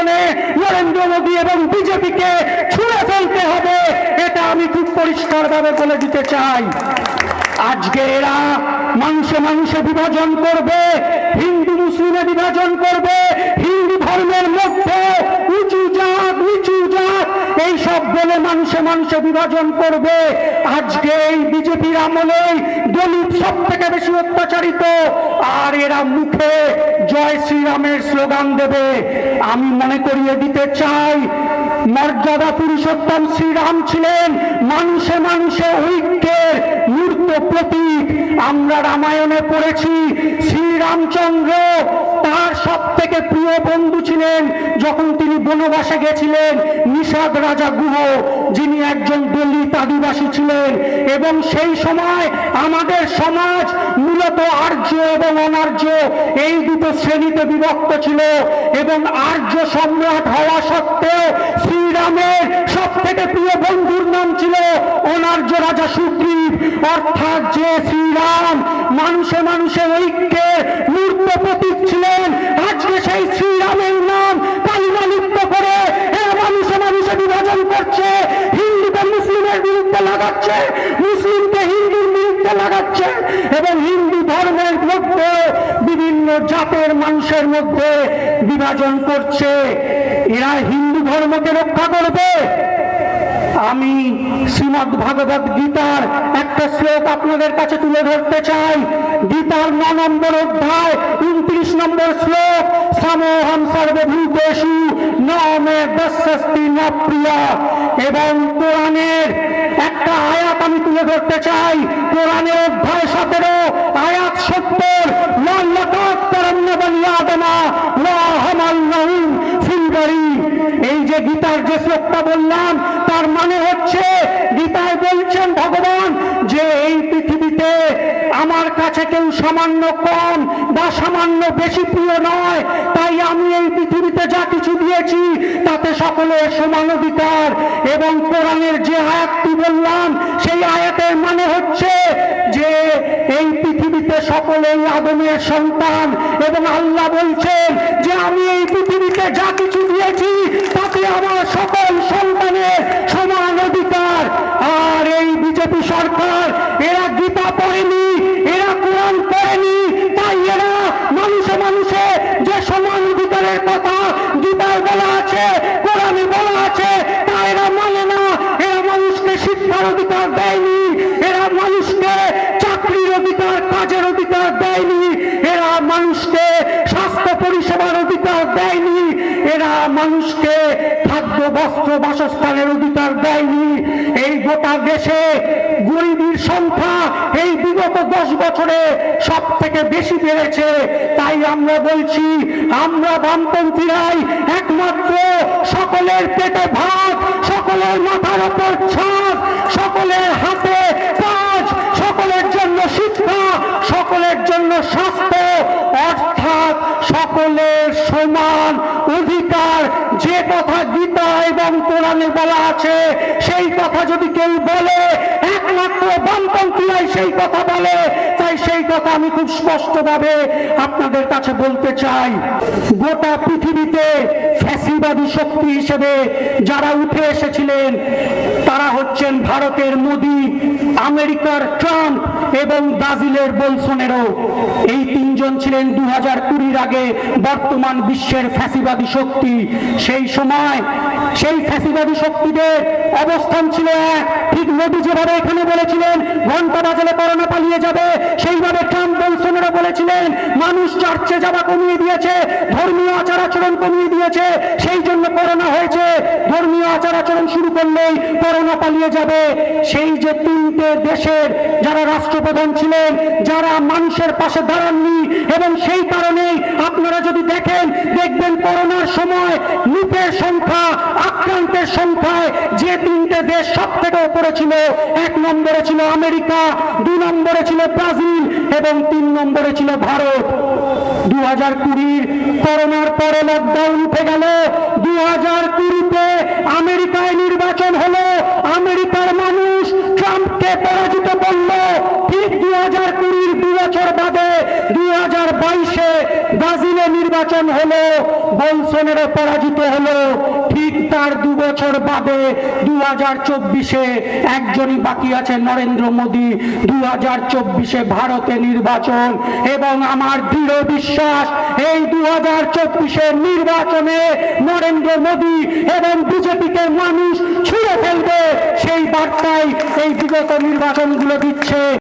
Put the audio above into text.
নির্বাচনে নরেন্দ্র মোদী এবং বিজেপিকে ছুঁড়ে ফেলতে হবে, এটা আমি খুব পরিষ্কারভাবে বলে দিতে চাই। আজকে এরা মানুষে মানুষে বিভাজন করবে, হিন্দু মুসলিমে বিভাজন করবে, হিন্দু ধর্মের মধ্যে উঁচু জাত জাত এই সব বলে মানুষে মানুষে বিভাজন করবে। আজকে এই বিজেপির আমলে দলিত সব থেকে বেশি অত্যাচারিত, আর এরা মুখে জয় শ্রীরামের স্লোগান দেবে। আমি মনে করিয়ে দিতে চাই, মর্যাদা পুরুষোত্তম শ্রীরাম ছিলেন মানুষে মানুষে ঐক্যের মূর্ত প্রতীক। আমরা রামায়ণে পড়েছি, শ্রীরামচন্দ্র তার সব থেকে প্রিয় বন্ধু ছিলেন যখন তিনি বনবাসে গেছিলেন নিষাদ রাজা গুহ, যিনি একজন দলিত আদিবাসী ছিলেন। এবং সেই সময় আমাদের সমাজ মূলত আর্য এবং অনার্য, এই দুটো শ্রেণীতে বিভক্ত ছিল। এবং আর্য সম্রাট হওয়া সত্ত্বেও শ্রীরামের সব থেকে প্রিয় বন্ধুর নাম ছিল অনার্য রাজা সুগ্রীব। অর্থাৎ যে শ্রীরাম মানুষে মানুষে ঐক্যের মূর্ত প্রতীক ছিলেন আজকে সেই শ্রীরামের নাম কালিমালিপ্ত করে এরা মানুষে মানুষে বিভাজন করছে। হিন্দুকে মুসলিমের বিরুদ্ধে লাগাচ্ছে, মুসলিমকে হিন্দুর বিরুদ্ধে লাগাচ্ছে এবং হিন্দু ধর্মের মধ্যে বিভিন্ন জাতের মানুষের মধ্যে বিভাজন করছে। এরা হিন্দু ধর্মকে রক্ষা করবে। আমি শ্রীমদ ভাগবত গীতার একটা শ্লোক আপনাদের কাছে তুলে ধরতে চাই। গীতার ন নম্বর অধ্যায়, উনত্রিশ নম্বর শ্লোক, সমোহম সর্বভূতেষু ন মে দস্যস্তি ন প্রিয়া। এবং কোরআনের একটা আয়াত আমি তুলে ধরতে চাই। কোরআনের অধ্যায় সতেরো, আয়াত সত্তর এই যে গীতার যে শ্লোকটা বললাম, তার মানে হচ্ছে, গীতায় বলছেন ভগবান যে এই পৃথিবীতে আমার কাছে কেউ সামান্য কম বা সামান্য বেশি প্রিয় নয়। তাই আমি এই পৃথিবীতে যা কিছু দিয়েছি, তাতে সকলের সমান অধিকার এবং কোরআনের যে আয়াতটি বললাম, সেই আয়াতের মানে হচ্ছে যে এই পৃথিবীতে সকলেই আদমের সন্তান এবং আল্লাহ বলছেন যে আমি এই পৃথিবীতে যা কিছু দিয়েছি তাতে আমার সকল সন্তানের সমান অধিকার আর এই বিজেপি সরকার এরা গীতা পড়েনি এরা কোরআন পড়েনি তাই এরা মানুষে মানুষে যে সমান অধিকারের কথা গীতায় বলা আছে কোরআনে বলা আছে তা এরা মানে না এরা মানুষকে শিক্ষার অধিকার দেয়নি এরা মানুষকে চাকরির অধিকার, কাজের অধিকার দেয়নি। এরা মানুষকে স্বাস্থ্য পরিষেবার অধিকার দেয়নি। এরা মানুষকে খাদ্য, বস্ত্র, বাসস্থানের অধিকার দেয়নি। এই গোটা দেশে গরিবীর সংখ্যা এই বিগত দশ বছরে সব থেকে বেশি বেড়েছে। তাই আমরা বলছি, আমরা বামপন্থীরাই একমাত্র সকলের পেটে ভাত, সকলের মাথার ওপর ছাদ, সকলের হাতে কাজ সকলের জন্য শিক্ষা সকলের জন্য স্বাস্থ্য অর্থাৎ সকলের সমান অধিকার যে কথা গীতা এবং কোরআনে বলা আছে, সেই কথা যদি কেউ বলে, একমাত্র বামপন্থীরাই সেই কথা বলে, তাই সেই কথা আমি খুব স্পষ্টভাবে আপনাদের কাছে বলতে চাই। গোটা পৃথিবীতে ফ্যাসিবাদী শক্তি হিসেবে যারা উঠে এসেছিলেন, তারা হচ্ছেন ভারতের মোদী, আমেরিকার ট্রাম্প এবং ব্রাজিলের বলসোনেরো। এই তিনজন ছিলেন দু হাজার কুড়ির আগে বর্তমান বিশ্বের ফ্যাসিবাদী শক্তি। সেই সময় সেই ফ্যাসিবাদী শক্তিদের অবস্থান ছিল এক। ঠিক মোদী যেভাবে এখানে বলেছিলেন, ঘণ্টা বাজালে করোনা পালিয়ে যাবে, সেইভাবে ট্রাম্প বলসোনেরো বলেছিলেন, মানুষ চার্চে যাওয়া কমিয়ে দিয়েছে, ধর্মীয় আচার আচরণ কমিয়ে দিয়েছে, সেই জন্য করোনা হয়েছে। ধর্মীয় আচার আচরণ শুরু করলেই করোনা পালিয়ে যাবে। সেই যে তিনটে দেশের যারা রাষ্ট্রপ্রধান ছিলেন, যারা মানুষের পাশে দাঁড়াননি, এবং সেই কারণেই আপনারা যদি দেখেন, দেখবেন করোনার সময় মৃতের সংখ্যা, আক্রান্তের সংখ্যায় যে তিনটে দেশ সব থেকে উপরে ছিল, এক নম্বরে ছিল আমেরিকা দুই নম্বরে ছিল ব্রাজিল এবং তিন নম্বরে ছিল ভারত। দু হাজার কুড়ির করোনার পরে লকডাউন উঠে গেল। দু হাজার কুড়িতে আমেরিকায় নির্বাচন হলো। আমেরিকার মানুষ ট্রাম্পকে পরাজিত করল। ঠিক দু হাজার কুড়ির দু বছর বাদে দু হাজার বাইশে ব্রাজিলে নির্বাচন হলো। বলসনেরও পরাজিত হলো। ঠিক তার দু বছর বাদে দু হাজার চব্বিশে একজনই বাকি আছে নরেন্দ্র মোদী। দু হাজার চব্বিশে ভারতে নির্বাচন এবং আমার দৃঢ় বিশ্বাস, এই দু হাজার চব্বিশের নির্বাচনে নরেন্দ্র মোদী এবং বিজেপিকে মানুষ ছুঁড়ে ফেলবে। সেই বার্তাই এই বিগত নির্বাচনগুলো দিচ্ছে।